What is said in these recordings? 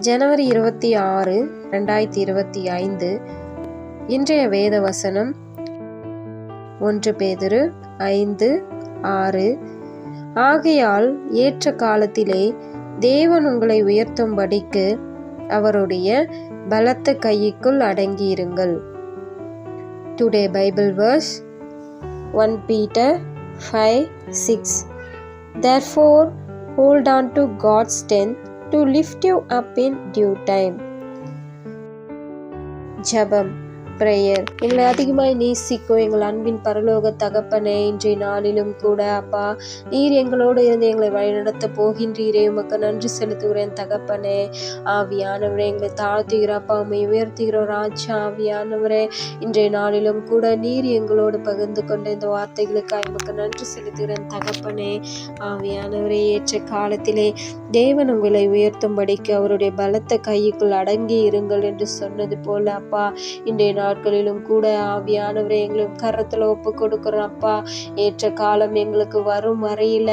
ஜனவரி இருபத்தி ஆறு ரெண்டாயிரத்தி இருபத்தி ஐந்து இன்றைய வேத வசனம் ஒன்று பேதிரு ஐந்து ஆறு. ஆகையால் ஏற்ற காலத்திலே தேவன் உங்களை உயர்த்தும்படிக்கு அவருடைய பலத்த கைக்குள் அடங்கியிருங்கள். Today Bible verse one Peter five six therefore hold on to God strength to lift you up in due time. Jabam prayer எங்களை அதிகமாய் நேசிக்கும் எங்கள் அன்பின் பரலோக தகப்பனே இன்றைய நாளிலும் கூட அப்பா நீர் எங்களோடு இருந்து எங்களை வழிநடத்த போகின்றீரே. உமக்கு நன்றி செலுத்துகிறேன் தகப்பனே. ஆவியானவரே எங்களை தாழ்த்துகிற அப்பா உண்மை உயர்த்துகிற ராஜா ஆவியானவரே. இன்றைய நாளிலும் கூட நீர் எங்களோடு பகிர்ந்து கொண்ட இந்த வார்த்தைகளுக்காக உமக்கு நன்றி செலுத்துகிறேன் தகப்பனே. ஆவியானவரே ஏற்ற காலத்திலே தேவன் உங்களை உயர்த்தும்படிக்கு அவருடைய பலத்த கைக்குள் அடங்கி இருங்கள் என்று சொன்னது போல அப்பா இன்றைய நாள் நாட்களிலும் கூட ஆவியானவரை எங்களுக்கு கரத்தில் ஒப்பு கொடுக்குறோம் அப்பா ஏற்ற காலம் எங்களுக்கு வரும் வரையில.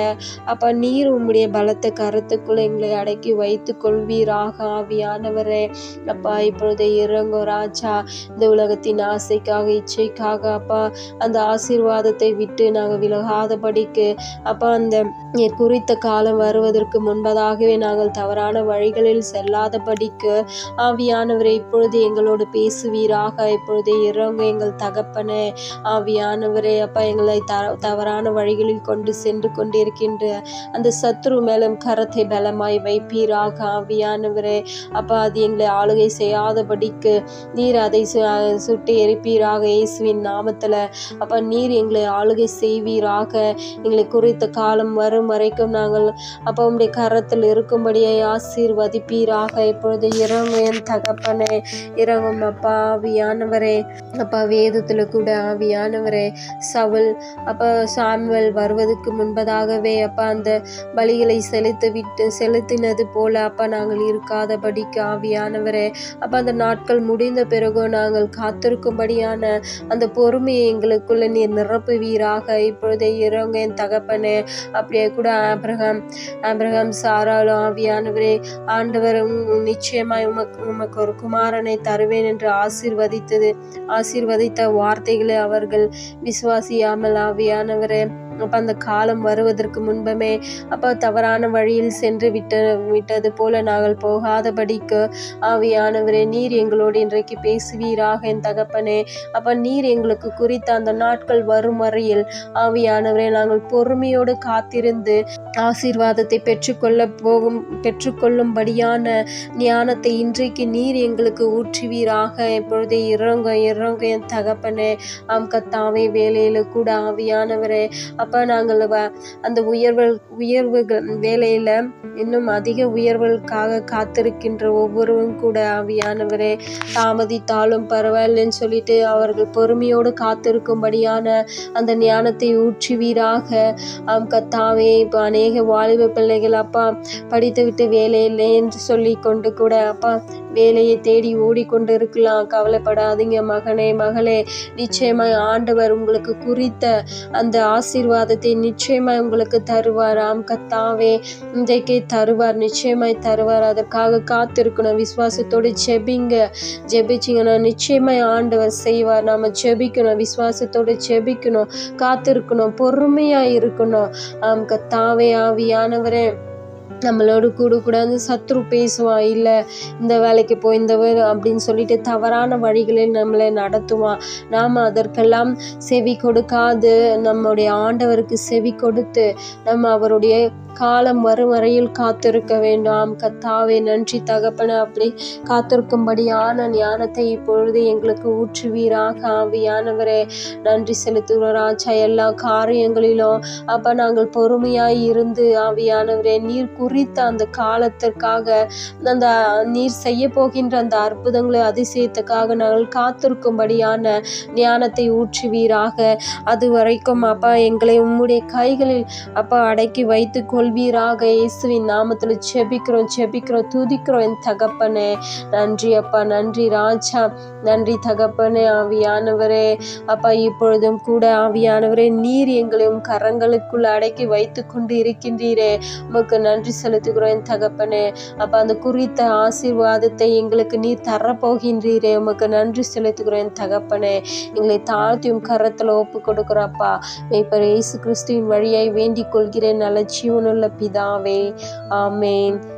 அப்பா நீர் உம்முடைய பலத்த கரத்துக்குள் எங்களை அடக்கி வைத்து கொள்வீராக ஆவியானவரே. அப்பா இப்பொழுது இறங்கோ ராஜா. இந்த உலகத்தின் ஆசைக்காக இச்சைக்காக அப்பா அந்த ஆசீர்வாதத்தை விட்டு நாங்கள் விலகாதபடிக்கு அப்பா அந்த குறித்த காலம் வருவதற்கு முன்பதாகவே நாங்கள் தவறான வழிகளில் செல்லாதபடிக்கு ஆவியானவரை இப்பொழுது எங்களோடு பேசுவீராக. இப்பொழுது இறங்க எங்கள் தகப்பனே ஆவியானவரே அப்பா எங்களை த தவறான வழிகளில் கொண்டு சென்று கொண்டிருக்கின்ற அந்த சத்ரு மேலும் கரத்தை பலமாய் வைப்பீராக ஆவியானவரே. அப்பா அது எங்களை ஆளுகை செய்யாதபடிக்கு நீர் அதை சு சுட்டு எரிப்பீராக இயேசுவின் நாமத்தில். அப்பா நீர் எங்களை ஆளுகை செய்வீராக. எங்களை குறித்த காலம் வரும் வரைக்கும் நாங்கள் அப்பா உடைய கரத்தில் இருக்கும்படியே ஆசீர்வதிப்பீராக. இப்பொழுது இறங்கும் என் தகப்பனே இறங்கும் அப்பா ஆவியானவர். அப்பா வேதத்தில் கூட ஆவியானவரே. சவுல் அப்போ சாம்வல் வருவதற்கு முன்பதாகவே அப்பா அந்த பலிகளை செலுத்து விட்டு செலுத்தினது போல அப்பா நாங்கள் இருக்காதபடிக்கு ஆவியானவரே. அப்போ அந்த நாட்கள் முடிந்த பிறகும் நாங்கள் காத்திருக்கும்படியான அந்த பொறுமையை எங்களுக்குள்ள நீர் நிரப்புவீராக. இப்பொழுதே இறங்க என் தகப்பனே. அப்படியே கூட ஆப்ரஹாம் ஆப்ரஹாம் சாராலும் ஆவியானவரே. ஆண்டவர் நிச்சயமாய் உமக்கு உமக்கு ஒரு குமாரனை தருவேன் என்று ஆசீர்வதித்தது ஆசீர்வதித்த வார்த்தைகளை அவர்கள் விசுவாசியாமல் ஆவியானவர் அப்போ அந்த காலம் வருவதற்கு முன்பமே அப்போ தவறான வழியில் சென்று விட்ட விட்டது போல நாங்கள் போகாதபடிக்கு ஆவியானவரே நீர் எங்களோடு இன்றைக்கு பேசுவீராக என் தகப்பனே. அப்போ நீர் எங்களுக்கு குறித்த அந்த நாட்கள் வரும் வரையில் ஆவியானவரே நாங்கள் பொறுமையோடு காத்திருந்து ஆசீர்வாதத்தை பெற்றுக்கொள்ள போகும் பெற்றுக்கொள்ளும்படியான ஞானத்தை இன்றைக்கு நீர் எங்களுக்கு ஊற்றுவீராக. எப்பொழுதே இறங்க இறங்க என் தகப்பனே. ஆம் கத்தாவே வேலையில் கூட ஆவியானவரே. அப்போ நாங்கள் வ- அந்த உயர்வு உயர்வுகள் வேலையில் இன்னும் அதிக உயர்வுகளுக்காக காத்திருக்கின்ற ஒவ்வொருவரும் கூட ஆவியானவரே. தாமதித்தாலும் பரவாயில்லைன்னு சொல்லிட்டு அவர்கள் பொறுமையோடு காத்திருக்கும்படியான அந்த ஞானத்தை ஊற்றுவீராக. ஆம் கத்தாவே இப்போ அநேக வாலிப பிள்ளைகள் அப்பா படித்துவிட்டு வேலை இல்லை என்று சொல்லி கொண்டு கூட அப்பா வேலையை தேடி ஓடிக்கொண்டு இருக்கலாம் கவலைப்படாதீங்க மகனே மகளே. நிச்சயமாய் ஆண்டவர் உங்களுக்கு குறித்த அந்த ஆசீர்வாதத்தை நிச்சயமாய் உங்களுக்கு தருவார். ஆம் கத்தாவே இன்றைக்கே தருவார் நிச்சயமாய் தருவார். அதற்காக காத்திருக்கணும் விசுவாசத்தோடு ஜெபிங்க. ஜெபிச்சிங்கன்னா நிச்சயமாய் ஆண்டவர் செய்வார். நாம ஜெபிக்கணும் விசுவாசத்தோடு ஜெபிக்கணும் காத்திருக்கணும் பொறுமையா இருக்கணும். ஆம் கத்தாவே ஆவியானவரே. நம்மளோட கூட கூட வந்து சத்ரு பேசுவான் இல்லை இந்த வேலைக்கு போய் இந்த வே- அப்படின்னு சொல்லிட்டு தவறான வழிகளில் நம்மளை நடத்துவான். நாம் அதற்கெல்லாம் செவி கொடுக்காது. நம்முடைய ஆண்டவருக்கு செவி கொடுத்து நம்ம அவருடைய காலம் வரும் வரையில் காத்திருக்க வேண்டாம். கத்தாவே நன்றி தகப்பன. அப்படி காத்திருக்கும்படியான ஞானத்தை இப்பொழுது எங்களுக்கு ஊற்றுவீராக. ஆவியானவரே நன்றி செலுத்துகிறோம் ராஜா. எல்லா காரியங்களிலும் அப்ப நாங்கள் பொறுமையாய் இருந்து ஆவியானவரே நீர் குறித்த அந்த காலத்திற்காக அந்த நீர் செய்ய போகின்ற அந்த அற்புதங்களை அதிசயத்துக்காக நாங்கள் காத்திருக்கும்படியான ஞானத்தை ஊற்றுவீராக. அது வரைக்கும் அப்பா எங்களை உம்முடைய கைகளில் அப்பா அடக்கி வைத்துக்கொள் கொள்வீராக இயேசுவின் நாமத்தில் செபிக்கிறோம் செபிக்கிறோம் துதிக்கிறோம். என் தகப்பனே நன்றி அப்பா நன்றி ராஜா. நன்றி தகப்பனே ஆவியானவரே. அப்பா இப்பொழுதும் கூட ஆவியானவரே நீர் எங்களையும் கரங்களுக்குள் அடக்கி வைத்து கொண்டு இருக்கின்றீரே. உமக்கு நன்றி செலுத்துகிறோம் என் தகப்பனே. அப்பா அந்த குறித்த ஆசீர்வாதத்தை எங்களுக்கு நீர் தரப்போகின்றீரே. உமக்கு நன்றி செலுத்துகிறோம் என் தகப்பனே. எங்களை தாழ்த்தியும் கரத்தில் ஒப்பு கொடுக்குறப்பா இப்போ இயேசு கிறிஸ்துவின் வழியாய் வேண்டிக் கொள்கிறேன் நல்ல ஜீவனுள்ள பிதாவே ஆமேன்.